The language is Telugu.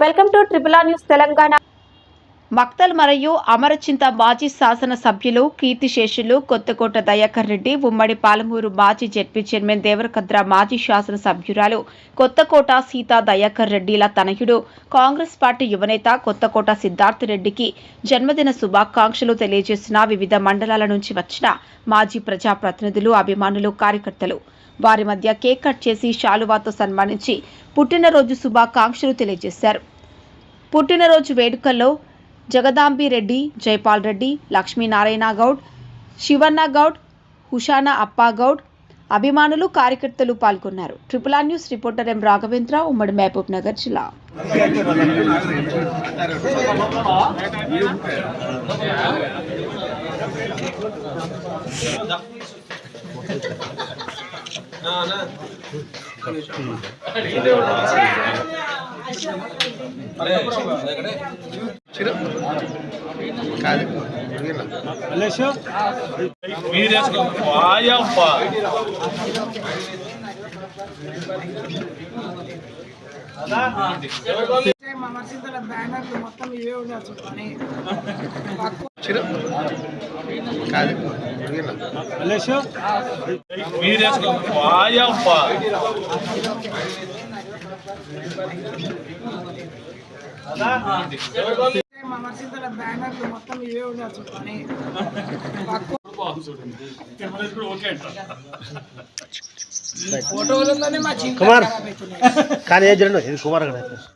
Welcome to triple R news Telangana. Makthal మరియు అమరచింత మాజీ శాసన సభ్యులు కీర్తిశేషులు కొత్తకోట దయాకర్ రెడ్డి ఉమ్మడి పాలమూరు మాజీ జెడ్పీ చైర్మన్ దేవరకద్ర మాజీ శాసన సభ్యురాలు కొత్తకోట సీతా దయాకర్ రెడ్డిల తనయుడు కాంగ్రెస్ పార్టీ యువనేత కొత్తకోట సిద్ధార్థ రెడ్డికి జన్మదిన శుభాకాంక్షలు తెలియజేసిన వివిధ మండలాల నుంచి వచ్చిన మాజీ ప్రజాప్రతినిధులు అభిమానులు కార్యకర్తలు. వారి మధ్య కేక్ కట్ చేసి శాలువాతో సన్మానించి పుట్టినరోజు శుభాకాంక్షలు తెలియజేశారు. పుట్టినరోజు వేడుకల్లో జగదాంబి రెడ్డి జైపాల్ రెడ్డి లక్ష్మీనారాయణ గౌడ్ శివన్న గౌడ్ హుషానా అప్పా గౌడ్ అభిమానులు కార్యకర్తలు పాల్గొన్నారు. Triple R news reporter M Raghavendra ఉమ్మడి మహబూబ్ నగర్ జిల్లా. మీరేసుకో వాయప్ప మసీదుల బ్యానర్లు మొత్తం ఇవే మీరేసుకో వాయప్ప మా మసీదుల బ్యానర్లు మొత్తం ఇవే మా జీవితం కుమార్. కానీ ఏ ఇది కుమార్ ఇస్తారా?